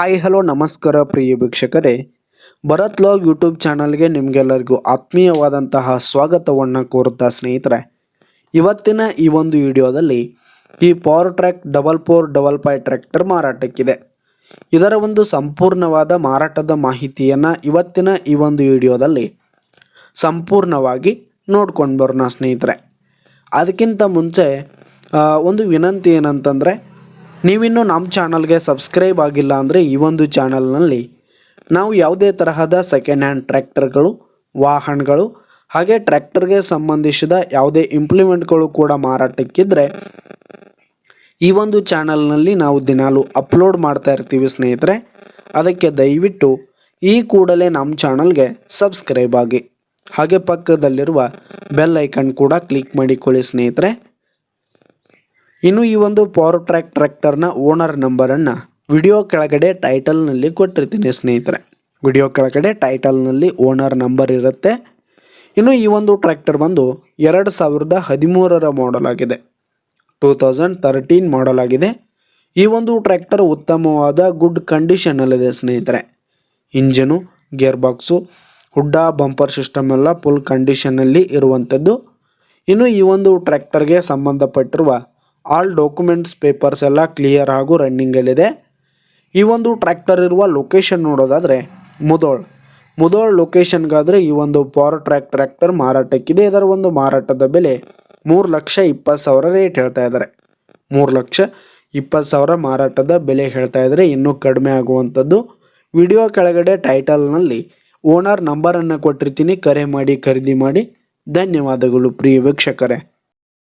Hi, hello, ನಮಸ್ಕಾರ ಪ್ರಿಯ ವೀಕ್ಷಕರೇ. Bharat log YouTube ಚಾನಲ್ಗೆ ನಿಮಗೆಲ್ಲರಿಗೂ ಆತ್ಮೀಯವಾದಂತಹ ಸ್ವಾಗತವನ್ನು ಕೋರುತ್ತಾ ಸ್ನೇಹಿತರೆ. ಇವತ್ತಿನ ಈ ಒಂದು ವಿಡಿಯೋದಲ್ಲಿ ಈ power track double four double five tractor ಮಾರಾಟಕ್ಕಿದೆ. ಇದರ ಒಂದು ಸಂಪೂರ್ಣವಾದ ಮಾರಾಟದ ಮಾಹಿತಿಯನ್ನು ಇವತ್ತಿನ ಈ ಒಂದು ವಿಡಿಯೋದಲ್ಲಿ ಸಂಪೂರ್ಣವಾಗಿ ನೋಡ್ಕೊಂಡು ಬರೋಣ ಸ್ನೇಹಿತರೆ. ಅದಕ್ಕಿಂತ ಮುಂಚೆ ಒಂದು ವಿನಂತಿ ಏನಂತಂದರೆ ನೀವಿನ್ನೂ ನಮ್ಮ ಚಾನಲ್ಗೆ ಸಬ್ಸ್ಕ್ರೈಬ್ ಆಗಿಲ್ಲ ಅಂದರೆ ಈ ಒಂದು ಚಾನಲ್ನಲ್ಲಿ ನಾವು ಯಾವುದೇ ತರಹದ ಸೆಕೆಂಡ್ ಹ್ಯಾಂಡ್ ಟ್ರ್ಯಾಕ್ಟರ್ಗಳು, ವಾಹನಗಳು, ಹಾಗೆ ಟ್ರ್ಯಾಕ್ಟರ್ಗೆ ಸಂಬಂಧಿಸಿದ ಯಾವುದೇ ಇಂಪ್ಲಿಮೆಂಟ್ಗಳು ಕೂಡ ಮಾರಾಟಕ್ಕಿದ್ದರೆ ಈ ಒಂದು ಚಾನಲ್ನಲ್ಲಿ ನಾವು ದಿನಾಲು ಅಪ್ಲೋಡ್ ಮಾಡ್ತಾ ಇರ್ತೀವಿ ಸ್ನೇಹಿತರೆ. ಅದಕ್ಕೆ ದಯವಿಟ್ಟು ಈ ಕೂಡಲೇ ನಮ್ಮ ಚಾನಲ್ಗೆ ಸಬ್ಸ್ಕ್ರೈಬ್ ಆಗಿ ಹಾಗೆ ಪಕ್ಕದಲ್ಲಿರುವ ಬೆಲ್ ಐಕನ್ ಕೂಡ ಕ್ಲಿಕ್ ಮಾಡಿಕೊಳ್ಳಿ ಸ್ನೇಹಿತರೆ. ಇನ್ನು ಈ ಒಂದು ಪವರ್ ಟ್ರ್ಯಾಕ್ ಟ್ರ್ಯಾಕ್ಟರ್ನ ಓನರ್ ನಂಬರನ್ನು ವಿಡಿಯೋ ಕೆಳಗಡೆ ಟೈಟಲ್ನಲ್ಲಿ ಕೊಟ್ಟಿರ್ತೀನಿ ಸ್ನೇಹಿತರೆ. ವಿಡಿಯೋ ಕೆಳಗಡೆ ಟೈಟಲ್ನಲ್ಲಿ ಓನರ್ ನಂಬರ್ ಇರುತ್ತೆ. ಇನ್ನು ಈ ಒಂದು ಟ್ರ್ಯಾಕ್ಟರ್ ಬಂದು ಎರಡು ಸಾವಿರದ ಹದಿಮೂರರ ಮಾಡಲ್ ಆಗಿದೆ. ಟೂ ತೌಸಂಡ್ ತರ್ಟೀನ್ ಮಾಡಲ್ ಆಗಿದೆ. ಈ ಒಂದು ಟ್ರ್ಯಾಕ್ಟರ್ ಉತ್ತಮವಾದ ಗುಡ್ ಕಂಡೀಷನಲ್ಲಿದೆ ಸ್ನೇಹಿತರೆ. ಇಂಜನು ಗೇರ್ ಬಾಕ್ಸು ಹುಡ್ಡ ಬಂಪರ್ ಸಿಸ್ಟಮ್ ಎಲ್ಲ ಫುಲ್ ಕಂಡೀಷನಲ್ಲಿ ಇರುವಂಥದ್ದು ಇನ್ನು ಈ ಒಂದು ಟ್ರ್ಯಾಕ್ಟರ್ಗೆ ಸಂಬಂಧಪಟ್ಟಿರುವ ಆಲ್ ಡಾಕ್ಯುಮೆಂಟ್ಸ್ ಪೇಪರ್ಸ್ ಎಲ್ಲ ಕ್ಲಿಯರ್ ಹಾಗೂ ರನ್ನಿಂಗಲ್ಲಿದೆ ಈ ಒಂದು ಟ್ರ್ಯಾಕ್ಟರ್ ಇರುವ ಲೊಕೇಶನ್ ನೋಡೋದಾದರೆ ಮುದೋಳ್. ಮುದೋಳ್ ಲೊಕೇಶನ್ಗಾದರೆ ಈ ಒಂದು ಪವರ್ ಟ್ರ್ಯಾಕ್ ಟ್ರ್ಯಾಕ್ಟರ್ ಮಾರಾಟಕ್ಕಿದೆ. ಇದರ ಒಂದು ಮಾರಾಟದ ಬೆಲೆ ಮೂರು ಲಕ್ಷ ಇಪ್ಪತ್ತು ಸಾವಿರ ರೇಟ್ ಹೇಳ್ತಾ ಇದ್ದಾರೆ ಮೂರು ಲಕ್ಷ ಇಪ್ಪತ್ತು ಸಾವಿರ ಮಾರಾಟದ ಬೆಲೆ ಹೇಳ್ತಾ ಇದ್ದಾರೆ ಇನ್ನೂ ಕಡಿಮೆ ಆಗುವಂಥದ್ದು. ವಿಡಿಯೋ ಕೆಳಗಡೆ ಟೈಟಲ್ನಲ್ಲಿ ಓನರ್ ನಂಬರನ್ನು ಕೊಟ್ಟಿರ್ತೀನಿ. ಕರೆ ಮಾಡಿ, ಖರೀದಿ ಮಾಡಿ. ಧನ್ಯವಾದಗಳು ಪ್ರಿಯ ವೀಕ್ಷಕರೇ.